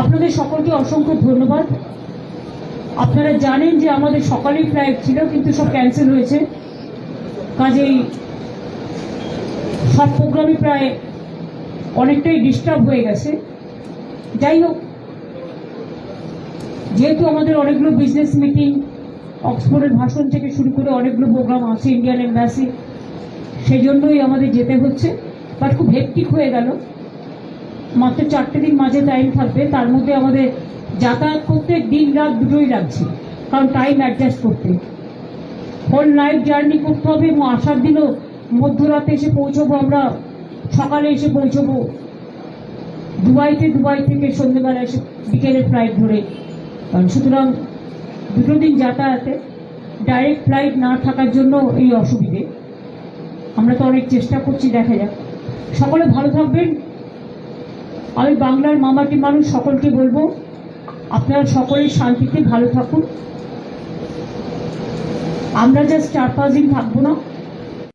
আপনাদের সকলকে অসংখ্য ধন্যবাদ। আপনারা জানেন যে আমাদের সকালেই ফ্লাইট ছিল, কিন্তু সব ক্যান্সেল হয়েছে। কাজেই সব প্রোগ্রামই প্রায় অনেকটাই ডিস্টার্ব হয়ে গেছে। যাই হোক যেহেতু আমাদের অনেকগুলো বিজনেস মিটিং অক্সফোর্ডের ভাষণ থেকে শুরু করে অনেকগুলো প্রোগ্রাম আছে ইন্ডিয়ান এম্বাসি সেই জন্যই আমাদের যেতে হচ্ছে। বাট খুব হেক্টিক হয়ে গেল। মাত্র চারটে দিন মাঝে টাইম থাকবে। তার মধ্যে আমাদের যাতায়াত করতে দিন রাত দুটোই লাগছে। কারণ টাইম অ্যাডজাস্ট করতে। হোল নাইট জার্নি করতে হবে এবং আসার দিনও মধ্যরাতে এসে পৌঁছবো আমরা। সকালে এসে পৌঁছবো। দুবাইতে দুবাই থেকে সন্ধ্যেবেলা এসে বিকেলের ফ্লাইট ধরে। সুতরাং দুটো দিন যাতায়াতে ডাইরেক্ট ফ্লাইট না থাকার জন্য এই অসুবিধে। আমরা তো অনেক চেষ্টা করছি, দেখা যাক। সকলে ভালো থাকবেন। আমি বাংলার মামাটি মানুষ, সকলকে বলব, আপনারা সকলেই শান্তিতে ভালো থাকুন। আমরা জাস্ট চার পাঁচ দিন থাকব না।